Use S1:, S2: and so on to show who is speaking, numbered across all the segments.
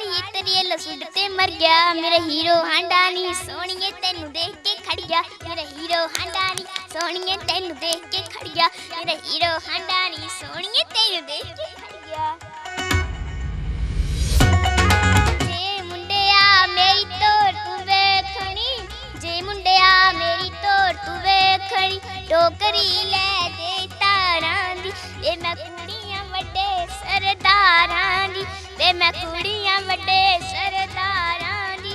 S1: ਵਾਲੀ ਤੇਰੀ ਲਸੁੱਡ ਤੇ ਮਰ ਗਿਆ। ਮੇਰਾ ਹੀਰੋ ਹਾਂਡਾ ਨੀ, ਸੋਹਣੀਏ, ਤੈਨੂੰ ਦੇਖ ਕੇ ਖੜ ਗਿਆ। ਮੇਰਾ ਹੀਰੋ ਹਾਂਡਾ ਨੀ, ਸੋਹਣੀਏ, ਤੈਨੂੰ ਦੇਖ ਕੇ ਖੜ ਗਿਆ। ਮੇਰਾ ਹੀਰੋ ਹਾਂਡਾ ਨੀ, ਸੋਹਣੀਏ, ਤੈਨੂੰ ਦੇਖ ਕੇ ਖੜ ਗਿਆ। ਜੇ ਮੁੰਡਿਆ ਮੇਰੀ ਤੋਰ ਤੂੰ ਵੇਖਣੀ, ਜੇ ਮੁੰਡਿਆ ਮੇਰੀ ਤੋਰ ਤੂੰ ਵੇਖਣੀ, ਟੋਕਰੀ ਲੈ ਦੇ ਤਾਰਾਂ ਦੀ। ਵੇ ਮੈਂ ਕੁੜੀਆਂ ਵੱਡੇ ਸਰਦਾਰਾਂ ਦੀ। ਵੇ ਮੈਂ ਕੁੜੀਆਂ ਵੱਡੇ ਸਰਦਾਰਾਂ ਦੀ।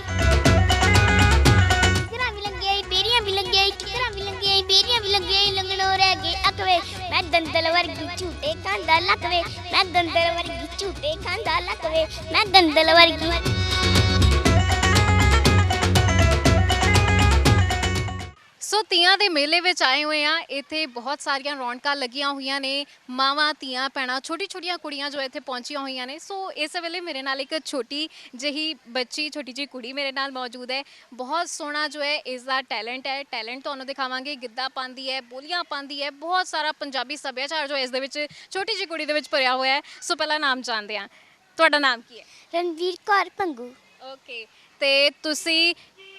S1: ਕਿਕਰਾਂ ਵੀ ਲੰਗੀਆਂ ਬੇਰੀਆਂ ਵੀ ਲੰਗੀਆਂ ਕਿਕਰਾਂ ਵੀ ਲੰਗੀਆਂ ਬੇਰੀਆਂ ਵੀ ਲੰਗੀਆਂ ਲੰਗਣੋ ਰਹਿ ਗਏ ਅਕਵੇ। ਮੈਂ ਦੰਦਲ ਵਰਗੀ ਝੂਟੇ ਖਾਂਦਾ ਲੱਕਵੇ, ਮੈਂ ਦੰਦਲ ਵਰਗੀ ਝੂਟੇ ਖਾਂਦਾ ਲੱਕਵੇ, ਮੈਂ ਦੰਦਲ ਵਰਗੀ
S2: ਸੋ ਤੀਆਂ ਦੇ ਮੇਲੇ ਵਿੱਚ ਆਏ ਹੋਏ ਆ। ਇੱਥੇ ਬਹੁਤ ਸਾਰੀਆਂ ਰੌਣਕਾਂ ਲੱਗੀਆਂ ਹੋਈਆਂ ਨੇ। ਮਾਵਾਂ ਧੀਆਂ ਭੈਣਾਂ ਛੋਟੀ ਛੋਟੀਆਂ ਕੁੜੀਆਂ ਜੋ ਇੱਥੇ ਪਹੁੰਚੀਆਂ ਹੋਈਆਂ ਨੇ। ਸੋ ਇਸ ਵੇਲੇ ਮੇਰੇ ਨਾਲ ਇੱਕ ਛੋਟੀ ਜਿਹੀ ਬੱਚੀ ਛੋਟੀ ਜਿਹੀ ਕੁੜੀ ਮੇਰੇ ਨਾਲ ਮੌਜੂਦ ਹੈ। ਬਹੁਤ ਸੋਹਣਾ ਜੋ ਹੈ ਇਸ ਦਾ ਟੈਲੈਂਟ ਹੈ। ਟੈਲੈਂਟ ਤੁਹਾਨੂੰ ਦਿਖਾਵਾਂਗੇ। ਗਿੱਧਾ ਪਾਉਂਦੀ ਹੈ ਬੋਲੀਆਂ ਪਾਉਂਦੀ ਹੈ। ਬਹੁਤ ਸਾਰਾ ਪੰਜਾਬੀ ਸੱਭਿਆਚਾਰ ਜੋ ਇਸ ਦੇ ਵਿੱਚ ਛੋਟੀ ਜਿਹੀ ਕੁੜੀ ਦੇ ਵਿੱਚ ਭਰਿਆ ਹੋਇਆ ਹੈ। ਸੋ ਪਹਿਲਾਂ ਨਾਮ ਜਾਣਦੇ ਆ ਤੁਹਾਡਾ ਨਾਮ ਕੀ ਹੈ?
S1: ਰਣਵੀਰ ਕੌਰ ਭੰਗੂ।
S2: ਓਕੇ। ਤੇ ਤੁਸੀਂ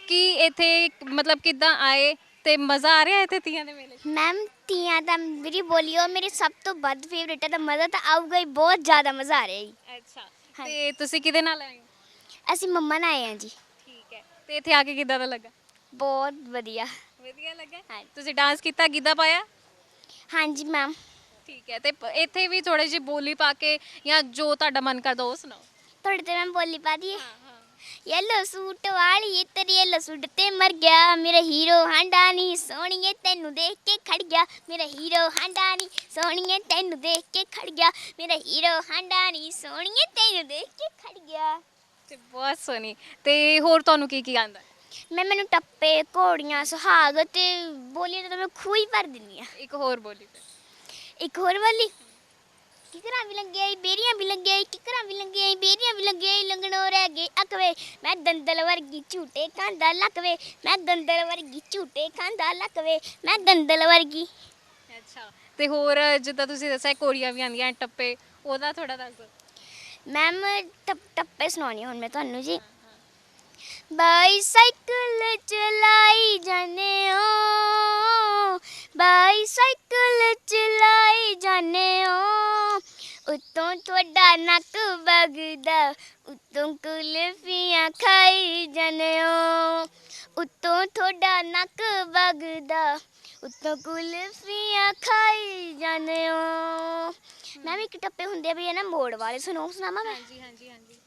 S2: ਕੀ ਇੱਥੇ ਮਤਲਬ ਕਿੱਦਾਂ ਆਏ? ਤੇ ਮਜ਼ਾ ਆ ਰਿਹਾ ਇੱਥੇ ਤੀਆਂ ਦੇ ਮੇਲੇ 'ਚ?
S1: ਮੈਮ ਤੀਆਂ ਦਾ ਮੇਰੀ ਬੋਲੀਓ ਮੇਰੀ ਸਭ ਤੋਂ ਵੱਧ ਫੇਵਰੇਟ ਹੈ ਤਾਂ ਮਜ਼ਾ ਤਾਂ ਆਊਗਾ ਹੀ ਬਹੁਤ ਜ਼ਿਆਦਾ ਮਜ਼ਾ ਆ ਰਿਹਾ ਜੀ।
S2: ਅੱਛਾ। ਤੇ ਤੁਸੀਂ ਕਿਹਦੇ ਨਾਲ ਆਏ ਹੋ?
S1: ਅਸੀਂ ਮੰਮਾ ਨਾਲ ਆਏ ਹਾਂ ਜੀ।
S2: ਠੀਕ ਹੈ। ਤੇ ਇੱਥੇ ਆ ਕੇ ਕਿੱਦਾਂ ਦਾ ਲੱਗਾ?
S1: ਬਹੁਤ ਵਧੀਆ।
S2: ਵਧੀਆ ਲੱਗਾ?
S1: ਹਾਂਜੀ।
S2: ਤੁਸੀਂ ਡਾਂਸ ਕੀਤਾ ਗਿੱਧਾ ਪਾਇਆ?
S1: ਹਾਂਜੀ ਮੈਮ
S2: ਠੀਕ ਹੈ। ਤੇ ਪ- ਇੱਥੇ ਵੀ ਥੋੜੇ ਜਿਹੀ ਬੋਲੀ ਪਾ ਕੇ ਜਾਂ ਜੋ ਤੁਹਾਡਾ ਮਨ ਕਰਦਾ ਉਹ ਸੁਣਾਓ।
S1: ਤੁਹਾਡੇ ਤੇ ਮੈਂ ਬੋਲੀ ਪਾ ਦਈਏ? ਯੈਲੋ ਸੂਟ ਵਾਲੀ ਤੇਰੀ ਯੈਲੋ ਸੂਟ ਤੇ ਮਰ ਗਿਆ ਮੇਰਾ ਹੀਰੋ ਹਾਂਡਾ ਨੀ ਸੋਹਣੀਏ ਤੈਨੂੰ ਦੇਖ ਕੇ ਖੜ ਗਿਆ ਮੇਰਾ ਹੀਰੋ ਹਾਂਡਾ ਨੀ ਸੋਹਣੀਏ ਤੈਨੂੰ ਦੇਖ ਕੇ ਖੜ ਗਿਆ ਮੇਰਾ ਹੀਰੋ ਹਾਂਡਾ ਨੀ ਸੋਹਣੀਏ ਤੈਨੂੰ ਦੇਖ ਕੇ ਖੜ ਗਿਆ
S2: ਤੇ ਬਹੁਤ ਸੋਹਣੀ ਤੇ ਹੋਰ ਤੁਹਾਨੂੰ ਕੀ ਕੀ ਆਂਦਾ
S1: ਮੈਂ ਮੈਨੂੰ ਟੱਪੇ ਘੋੜੀਆਂ ਸੁਹਾਗ ਤੇ ਬੋਲੀਆਂ ਤਾਂ ਮੈਂ ਖੂਹ ਭਰ ਦਿੰਦੀ ਆ
S2: ਇੱਕ ਹੋਰ ਬੋਲੀ ਤੇ
S1: ਇੱਕ ਹੋਰ ਵਾਲੀ ਕਿਕਰਾਂ ਵੀ ਲੰਗਿਆ ਬੇਰੀਆਂ ਵੀ ਲੰਗਿਆ ਕਿਕਰਾਂ ਵੀ ਲੰਗਿਆ ਬੇਰੀਆਂ ਵੀ ਲੰਗਿਆ ਲੰਗਣੋ ਰਹਿ ਗਏ ਅਕਵੇ। ਮੈਂ ਦੰਦਲ ਵਰਗੀ ਝੂਟੇ ਖਾਂਦਾ ਲੱਕਵੇ ਮੈਂ ਦੰਦਲ ਵਰਗੀ ਝੂਟੇ ਖਾਂਦਾ ਲੱਕਵੇ ਮੈਂ ਦੰਦਲ ਵਰਗੀ।
S2: ਅੱਛਾ ਤੇ ਹੋਰ ਜਿੱਦਾਂ ਤੁਸੀਂ ਦੱਸਿਆ ਕੋੜੀਆਂ ਵੀ ਆਂਦੀਆਂ ਟੱਪੇ ਉਹਦਾ ਥੋੜਾ ਦੱਸ ਦਿਓ।
S1: ਮੈਮ ਟੱਪ- ਟੱਪੇ ਸੁਣਾਉਣੀ ਹੁਣ ਮੈਂ ਤੁਹਾਨੂੰ ਜੀ। ਬਾਈਸਾਈਕਲ ਚਲਾਈ ਜਾਣੇ ਓ ਬਾਈਸਾਈਕਲ ਚਲਾਈ ਜਾਣੇ ਓ ਉਤੋਂ ਤੁਹਾਡਾ ਨੱਕ ਵਗਦਾ ਉਤੋਂ ਕੁਲਫੀਆਂ ਖਾਈ ਜਾਣੇ ਓ ਉਤੋਂ ਤੁਹਾਡਾ ਨੱਕ ਵਗਦਾ ਉਤੋਂ ਕੁਲਫੀਆਂ ਖਾਈ ਜਾਣੇ ਓ ਮੈਂ ਵੀ ਇੱਕ ਟੱਪੇ ਹੁੰਦੇ ਵੀ ਇਹ ਨਾ ਮੋੜ ਵਾਲੇ ਸੁਣੋ ਸੁਣਾਵਾਂ ਮੈਂ?
S2: ਹਾਂਜੀ ਹਾਂਜੀ ਹਾਂਜੀ।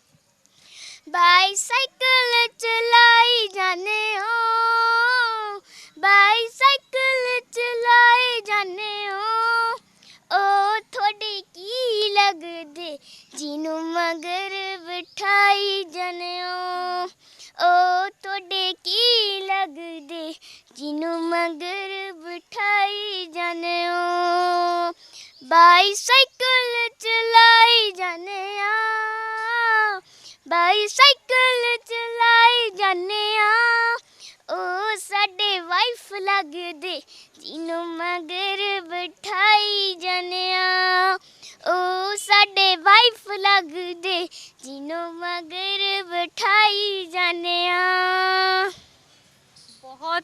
S1: ਬਾਈਸਾਈਕਲ ਚਲਾਈ ਜਾਣੇ ਓ ਬਾਈਸਾਈਕਲ ਚਲਾਈ ਜਾਣੇ ਹੋ। ਉਹ ਤੁਹਾਡੇ ਕੀ ਲੱਗਦੇ? ਜਿਹਨੂੰ ਮਗਰ ਬਿਠਾਈ ਜਾਣੇ ਓ ਓ ਤੁਹਾਡੇ ਕੀ ਲੱਗਦੇ? ਜਿਹਨੂੰ ਮਗਰ ਬਿਠਾਈ ਜਾਣੇ ਓ ਬਾਈਸਾਈਕਲ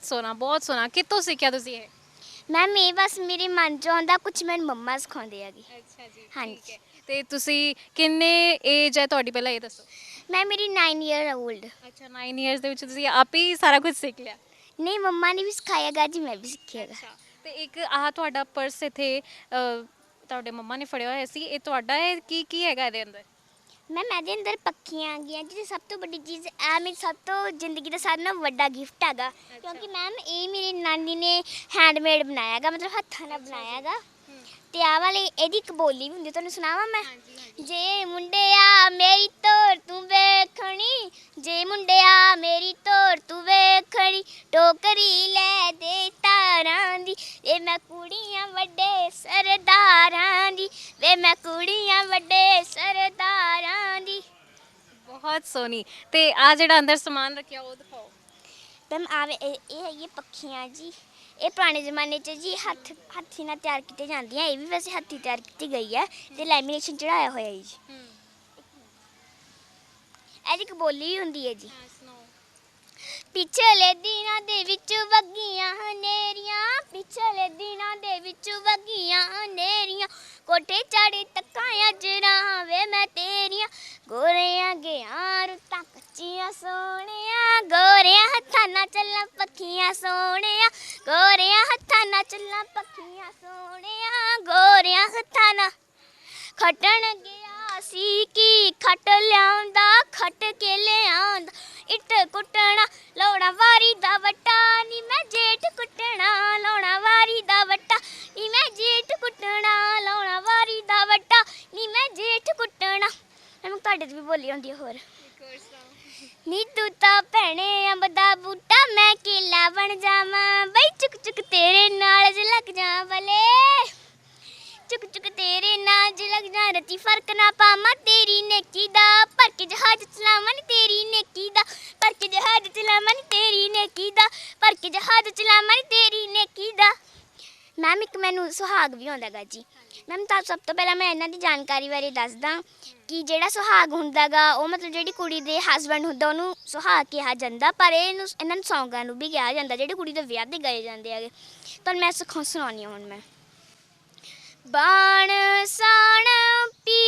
S2: ਸੋਹਣਾ ਬਹੁਤ ਸੋਹਣਾ ਕਿੱਥੋਂ ਸਿੱਖਿਆ ਤੁਸੀਂ ਇਹ?
S1: ਮੈਮ ਇਹ ਬਸ ਮੇਰੇ ਮਨ ਚ ਆਉਂਦਾ ਕੁਝ ਮੈਨੂੰ ਮੰਮਾ ਸਿਖਾਉਂਦੇ ਹੈਗੇ।
S2: ਅੱਛਾ ਜੀ। ਠੀਕ ਹੈ। ਤੇ ਤੁਸੀਂ ਕਿੰਨੇ ਏਜ ਹੈ ਤੁਹਾਡੀ ਪਹਿਲਾਂ ਇਹ ਦੱਸੋ?
S1: ਮੈਂ ਮੇਰੀ 9 ਇਅਰ 올ਡ
S2: ਅੱਛਾ 9 ਇਅਰਸ ਦੇ ਵਿੱਚ ਤੁਸੀਂ ਆਪ ਹੀ ਸਾਰਾ ਕੁਝ ਸਿੱਖ ਲਿਆ?
S1: ਨਹੀਂ ਮੰਮਾ ਨੇ ਵੀ ਸਿਖਾਇਆਗਾ ਜੀ ਮੈਂ ਵੀ ਸਿੱਖਿਆਗਾ
S2: ਤੇ ਇੱਕ ਆਹ ਤੁਹਾਡਾ ਪਰਸ ਇੱਥੇ ਤੁਹਾਡੇ ਮੰਮਾ ਨੇ ਫੜਿਆ ਹੋਇਆ ਸੀ ਇਹ ਤੁਹਾਡਾ ਹੈ ਕੀ ਕੀ ਹੈਗਾ ਇਹਦੇ ਅੰਦਰ?
S1: ਮੈਮ ਇਹਦੇ ਅੰਦਰ ਪੱਖੀਆਂ ਆ ਗਈਆਂ ਜਿਹਦੀ ਸਭ ਤੋਂ ਵੱਡੀ ਚੀਜ਼ ਇਹ ਮੇਰੀ ਸਭ ਤੋਂ ਜ਼ਿੰਦਗੀ ਦਾ ਸਾਰਿਆਂ ਨਾਲੋਂ ਵੱਡਾ ਗਿਫਟ ਹੈਗਾ। ਕਿਉਂਕਿ ਮੈਮ ਇਹ ਮੇਰੀ ਨਾਨੀ ਨੇ ਹੈਂਡਮੇਡ ਬਣਾਇਆਗਾ ਮਤਲਬ ਹੱਥਾਂ ਨਾਲ ਬਣਾਇਆਗਾ ਤੇ ਆ ਵਾਲੀ ਇਹਦੀ ਇੱਕ ਬੋਲੀ ਵੀ ਹੁੰਦੀ ਤੁਹਾਨੂੰ ਸੁਣਾਵਾਂ ਮੈਂ? ਜੇ ਮੁੰਡਿਆ ਮੇਰੀ ਤੋਰ ਤੂੰ ਵੇਖਣੀ। ਜੇ ਮੁੰਡਿਆ ਮੇਰੀ ਤੋਰ ਤੂੰ ਵੇਖਣੀ। ਟੋਕਰੀ ਲੈ ਦੇ ਤਾਰਾਂ ਦੀ। ਵੇ ਮੈਂ ਕੁੜੀਆਂ ਵੱਡੇ
S2: ਬਹੁਤ ਸੋਹਣੀ। ਤੇ ਆ ਜਿਹੜਾ ਅੰਦਰ ਸਮਾਨ ਰੱਖਿਆ ਉਹ ਦਿਖਾਓ।
S1: ਮੈਮ ਆਵੇ ਇਹ ਇਹ ਹੈਗੀ ਪੱਖੀਆਂ ਜੀ। ਇਹ ਪੁਰਾਣੇ ਜ਼ਮਾਨੇ 'ਚ ਜੀ ਹੱਥ ਹੱਥੀ ਨਾਲ ਤਿਆਰ ਕੀਤੇ ਜਾਂਦੀਆਂ। ਇਹ ਵੀ ਵੈਸੇ ਹੱਥੀ ਤਿਆਰ ਕੀਤੀ ਗਈ ਹੈ ਤੇ ਲੈਮੀਨੇਸ਼ਨ ਚੜਾਇਆ ਹੋਇਆ ਹੈ ਜੀ। ਇਹਦੀ ਇੱਕ ਬੋਲੀ ਵੀ ਹੁੰਦੀ ਹੈ ਜੀ। ਪਿਛਲੇ ਦਿਨਾਂ ਦੇ ਵਿੱਚ ਵਗੀਆਂ ਹਨੇਰੀਆਂ, ਪਿਛਲੇ ਦਿਨਾਂ ਦੇ ਵਿੱਚ ਵਗੀਆਂ ਹਨੇਰੀਆਂ। ਕੋਠੇ ਚੜੇ ਤੱਕਾਂ ਅੱਜ ਵੇ ਮੈਂ ਤੇਰੀਆਂ। ਗੋਰਿਆਂ ਗਿਆ ਰੁੱਤਾਂ ਕੱਚੀਆਂ ਸੋਹਣਿਆ, ਗੋਰਿਆਂ ਹੱਥਾਂ ਨਾਲ ਚੱਲਾਂ ਪੱਖੀਆਂ ਸੋਹਣਿਆ, ਗੋਰਿਆਂ ਹੱਥਾਂ ਨਾਲ ਚੱਲਾਂ ਪੱਖੀਆਂ ਸੋਹਣਿਆ, ਗੋਰਿਆਂ ਹੱਥਾਂ ਨਾਲ ਖਟਣ ਗਿਆ ਸੀ ਕੀ? ਖਟ ਲਿਆਉਂਦਾ, ਖਟ ਕੇ ਲਿਆਉਂਦਾ। ਇੱਟ ਕੁੱਟਣਾ ਲਾਉਣਾ ਵਾਰੀ ਦਾ ਵਟਾ, ਨੀ ਮੈਂ ਜੇਠ ਕੁੱਟਣਾ ਲਾਉਣਾ ਵਾਰੀ ਦਾ ਵਟਾ, ਨੀ ਮੈਂ ਜੇਠ ਕੁੱਟਣਾ ਲਾਉਣਾ ਵਾਰੀ ਦਾ ਵਟਾ, ਨੀ ਮੈਂ ਜੇਠ ਕੁੱਟਣਾ। ਮੈਂ ਤੁਹਾਡੇ ਤੇ ਵੀ ਬੋਲੀ ਹੁੰਦੀ ਹੈ ਹੋਰ। ਨੀ ਤੂੰ ਤਾਂ ਭੈਣੇ ਅੰਬ ਦਾ ਬੂਟਾ, ਮੈਂ ਕੇਲਾ ਬਣ ਜਾਵਾਂ, ਬਈ ਚੁੱਕ ਚੁੱਕ ਤੇਰੇ ਨਾਲ ਜ ਲੱਗ ਜਾ ਬਲੇ। ਚੁਕ ਚੁੱਕ ਤੇਰੇ ਨਾਲ ਜ ਲੱਗ ਜਾ ਰਤੀ ਫ਼ਰਕ ਨਾ ਪਾਵਾਂ, ਤੇਰੀ ਨੇਕੀ ਦਾ। ਪਰ ਕੇ ਜਹਾਜ਼ ਚਲਾਵਾਂ ਨੀ ਤੇਰੀ ਨੇਕੀ ਦਾ। ਪਰ ਕੇ ਜਹਾਜ਼ ਚਲਾਵਾਂ ਨੀ ਤੇਰੀ ਨੇਕੀ ਦਾ। ਪਰ ਕੇ ਜਹਾਜ਼ ਚਲਾਵਾਂ ਨੀ ਤੇਰੀ ਨੇਕੀ ਦਾ। ਮੈਮ ਇੱਕ ਮੈਨੂੰ ਸੁਹਾਗ ਵੀ ਆਉਂਦਾ ਜੀ। ਮੈਮ ਤਾਂ ਸਭ ਤੋਂ ਪਹਿਲਾਂ ਮੈਂ ਇਹਨਾਂ ਦੀ ਜਾਣਕਾਰੀ ਬਾਰੇ ਦੱਸਦਾ ਕਿ ਜਿਹੜਾ ਸੁਹਾਗ ਹੁੰਦਾਗਾ ਉਹ ਮਤਲਬ ਜਿਹੜੀ ਕੁੜੀ ਦੇ ਹਸਬੰਡ ਹੁੰਦਾ, ਉਹਨੂੰ ਸੁਹਾਗ ਕਿਹਾ ਜਾਂਦਾ, ਪਰ ਇਹਨੂੰ, ਇਹਨਾਂ ਨੂੰ ਸੌਂਗਾਂ ਨੂੰ ਵੀ ਕਿਹਾ ਜਾਂਦਾ, ਜਿਹੜੇ ਕੁੜੀ ਦੇ ਵਿਆਹ ਤੇ ਗਏ ਜਾਂਦੇ ਹੈਗੇ। ਤੁਹਾਨੂੰ ਮੈਂ ਸੁਖਾਂ ਸੁਣਾਉਣੀ ਆ ਹੁਣ ਮੈਂ। बाण साण पी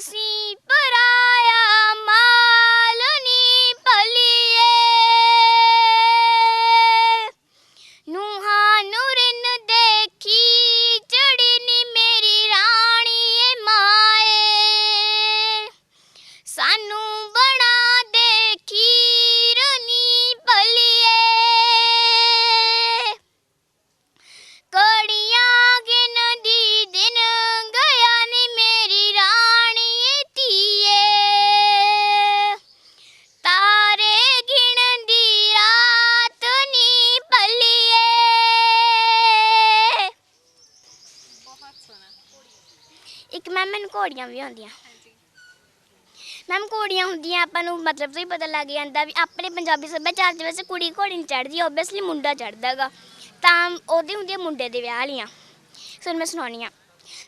S1: ਪਰ ਇੱਕ ਮੈਮ ਮੈਨੂੰ ਘੋੜੀਆਂ ਵੀ ਆਉਂਦੀਆਂ। ਮੈਮ ਘੋੜੀਆਂ ਹੁੰਦੀਆਂ, ਆਪਾਂ ਨੂੰ ਮਤਲਬ ਤੋਂ ਹੀ ਪਤਾ ਲੱਗ ਜਾਂਦਾ ਵੀ ਆਪਣੇ ਪੰਜਾਬੀ ਸੱਭਿਆਚਾਰ ਦੇ ਵਿੱਚ ਕੁੜੀ ਘੋੜੀ ਨਹੀਂ ਚੜਦੀ ਓਬਵੀਅਸਲੀ ਮੁੰਡਾ ਚੜ੍ਹਦਾਗਾ। ਤਾਂ ਉਹਦੇ ਹੁੰਦੀਆਂ ਮੁੰਡੇ ਦੇ ਵਿਆਹ ਵਾਲੀਆਂ। ਸੁਣ ਮੈਂ ਸੁਣਾਉਣੀ ਆ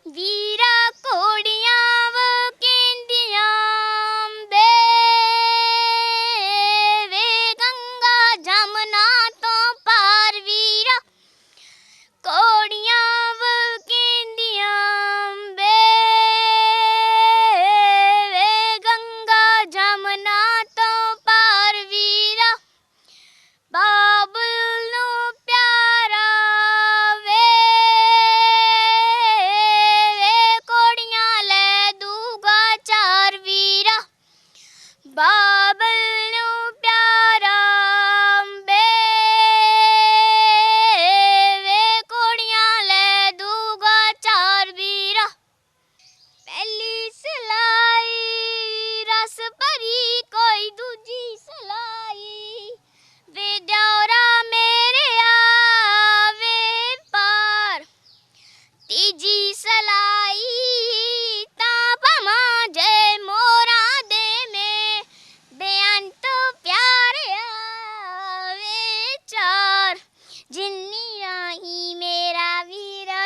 S1: ਵੀਰਾ ਘੋੜੀਆਂ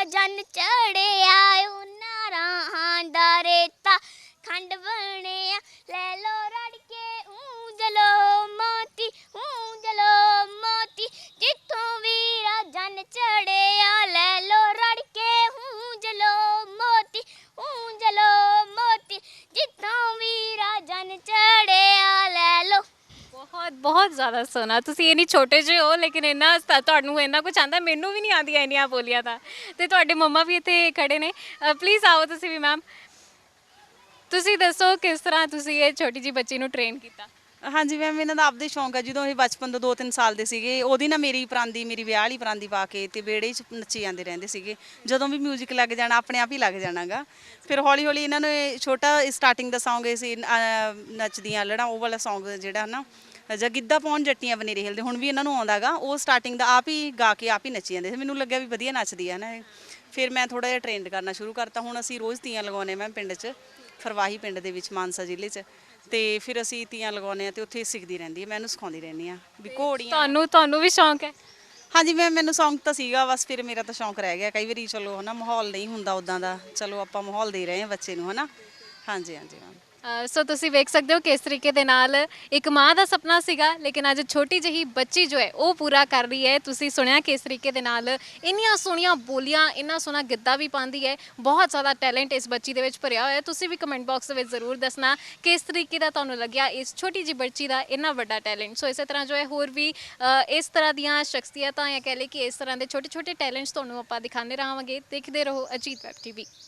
S1: ਜਨ ਚੜਿਆ, ਉਹਨਾਂ ਰਾਹਾਂ ਦਾ ਰੇਤਾ ਖੰਡ ਬਣਿਆ। ਲੈ ਲੋ ਰੜ ਕੇ ਉਂਜਲੋ ਮੋਤੀ ਉਂਜਲੋ ਮੋਤੀ, ਜਿੱਥੋਂ ਵੀਰਾ ਜਨ ਚੜਿਆ
S2: ਜ਼ਿਆਦਾ ਸੋਹਣਾ। ਤੁਸੀਂ ਇੰਨੀ ਛੋਟੇ ਜਿਹੇ ਹੋ ਲੇਕਿਨ ਇੰਨਾ ਸ- ਤੁਹਾਨੂੰ ਇੰਨਾ ਕੁਝ ਆਂਦਾ ਮੈਨੂੰ ਵੀ ਨਹੀਂ ਆਉਂਦੀਆਂ ਇੰਨੀਆਂ ਬੋਲੀਆਂ ਤਾਂ। ਤੇ ਤੁਹਾਡੇ ਮੰਮਾ ਵੀ ਇੱਥੇ ਖੜੇ ਨੇ। ਪਲੀਜ਼ ਆਓ ਤੁਸੀਂ ਵੀ ਮੈਮ ਤੁਸੀਂ ਦੱਸੋ ਕਿਸ ਤਰ੍ਹਾਂ ਤੁਸੀਂ ਇਹ ਛੋਟੀ ਜੀ ਬੱਚੀ ਨੂੰ ਟ੍ਰੇਨ ਕੀਤਾ?
S3: ਹਾਂਜੀ ਮੈਮ ਇਹਨਾਂ ਦਾ ਆਪਦੇ ਸ਼ੌਂਕ ਹੈ ਜਦੋਂ ਇਹ ਬਚਪਨ ਤੋਂ 2-3 ਸਾਲ ਦੇ ਸੀਗੇ ਉਹਦੀ ਨਾ ਮੇਰੀ ਪਰਾਂਦੀ ਮੇਰੀ ਵਿਆਹ ਵਾਲੀ ਪਰਾਂਦੀ ਪਾ ਕੇ ਤੇ ਵਿਹੜੇ 'ਚ ਨੱਚੀ ਜਾਂਦੇ ਰਹਿੰਦੇ ਸੀਗੇ। ਜਦੋਂ ਵੀ 뮤직 ਲੱਗ ਜਾਣਾ ਆਪਣੇ ਆਪ ਹੀ ਲੱਗ ਜਾਣਾਗਾ। ਫਿਰ ਹੌਲੀ ਹੌਲੀ ਇਹਨਾਂ ਨੂੰ ਇਹ ਛੋਟਾ ਸਟਾਰਟਿੰਗ ਦਾ Song ਸੀ ਅਹ, ਨੱਚਦੀਆਂ ਲੜਾ ਉਹ ਵਾਲਾ ਸੌਂਗ ਜਿਹੜਾ ਨਾ ਜਾਂ ਗਿੱਧਾ ਪਾਉਣ ਜੱਟੀਆਂ ਬਨੇਰੇ ਹਿਲਦੇ ਹੁਣ ਵੀ ਇਹਨਾਂ ਨੂੰ ਆਉਂਦਾਗਾ ਉਹ ਸਟਾਰਟਿੰਗ ਦਾ ਆਪ ਹੀ ਗਾ ਕੇ ਆਪ ਹੀ ਨੱਚੀ ਜਾਂਦੇ ਸੀ। ਮੈਨੂੰ ਲੱਗਿਆ ਵੀ ਵਧੀਆ ਨੱਚਦੀ ਆ ਨਾ ਇਹ। ਫਿਰ ਮੈਂ ਥੋੜਾ ਜਿਹਾ ਟ੍ਰੇਨਡ ਕਰਨਾ ਸ਼ੁਰੂ ਕਰਤਾ। ਹੁਣ ਅਸੀਂ ਰੋਜ਼ ਤੀਆਂ ਲਗਾਉਂਦੇ ਮੈਂ ਪਿੰਡ 'ਚ ਫਰਵਾਹੀ ਪਿੰਡ ਦੇ ਵਿੱਚ ਮਾਨਸਾ ਜ਼ਿਲ੍ਹੇ 'ਚ। ਤੇ ਫਿਰ ਅਸੀਂ ਤੀਆਂ ਲਗਾਉਂਦੇ ਆ ਤੇ ਉੱਥੇ ਸਿੱਖਦੀ ਰਹਿੰਦੀ ਹੈ ਮੈਂ ਇਹਨੂੰ ਸਿਖਾਉਂਦੀ ਰਹਿੰਦੀ ਆ ਵੀ ਘੋੜੀਆਂ
S2: ਤੁਹਾਨੂੰ ਤੁਹਾਨੂੰ ਵੀ ਸ਼ੌਂਕ ਹੈ?
S3: ਹਾਂਜੀ ਮੈਂ ਮੈਨੂੰ ਸ਼ੌਂਕ ਤਾਂ ਸੀਗਾ ਬਸ ਫਿਰ ਮੇਰਾ ਤਾਂ ਸ਼ੌਂਕ ਰਹਿ ਗਿਆ। ਕਈ ਵਾਰੀ ਚਲੋ ਹਨਾ ਮਾਹੌਲ ਨਹੀਂ ਹੁੰਦਾ ਉਦਾਂ ਦਾ। ਚਲੋ ਆਪਾਂ ਮਾਹੌਲ ਦੇ ਰਹੇ ਹਾਂ ਬੱਚੇ ਨੂੰ ਹਨਾ। ਹਾਂਜੀ ਹਾਂਜੀ ਮੈਮ।
S2: ਅ, ਸੋ ਤੁਸੀਂ ਵੇਖ ਸਕਦੇ ਹੋ ਕਿਸ ਤਰੀਕੇ ਦੇ ਨਾਲ ਇੱਕ ਮਾਂ ਦਾ ਸੁਪਨਾ ਸੀਗਾ ਲੇਕਿਨ ਅੱਜ ਛੋਟੀ ਜਿਹੀ ਬੱਚੀ ਜੋ ਹੈ ਉਹ ਪੂਰਾ ਕਰ ਰਹੀ ਹੈ। ਤੁਸੀਂ ਸੁਣਿਆ ਕਿਸ ਤਰੀਕੇ ਦੇ ਨਾਲ ਇੰਨੀਆਂ ਸੋਹਣੀਆਂ ਬੋਲੀਆਂ ਇੰਨਾ ਸੋਹਣਾ ਗਿੱਧਾ ਵੀ ਪਾਉਂਦੀ ਹੈ। ਬਹੁਤ ਜ਼ਿਆਦਾ ਟੈਲੈਂਟ ਇਸ ਬੱਚੀ ਦੇ ਵਿੱਚ ਭਰਿਆ ਹੋਇਆ। ਹੈ ਤੁਸੀਂ ਵੀ ਕਮੈਂਟ ਬਾਕਸ ਦੇ ਵਿੱਚ ਜ਼ਰੂਰ ਦੱਸਣਾ ਕਿਸ ਤਰੀਕੇ ਦਾ ਤੁਹਾਨੂੰ ਲੱਗਿਆ ਇਸ ਛੋਟੀ ਜਿਹੀ ਬੱਚੀ ਦਾ ਇੰਨਾ ਵੱਡਾ ਟੈਲੈਂਟ। ਸੋ ਇਸੇ ਤਰ੍ਹਾਂ ਜੋ ਹੈ ਹੋਰ ਵੀ ਅ, ਇਸ ਤਰ੍ਹਾਂ ਦੀਆਂ ਸ਼ਖਸੀਅਤਾਂ ਜਾਂ ਕਹਿ ਲਏ ਕਿ ਇਸ ਤਰ੍ਹਾਂ ਦੇ ਛੋਟੇ ਛੋਟੇ ਟੈਲੈਂਟਸ ਤੁਹਾਨੂੰ ਆਪਾਂ ਦਿਖਾਉਂਦੇ ਰਹਾਂਗੇ। ਦੇਖਦੇ ਰਹੋ ਅਜੀਤ ਵੈਬ ਟੀਵੀ।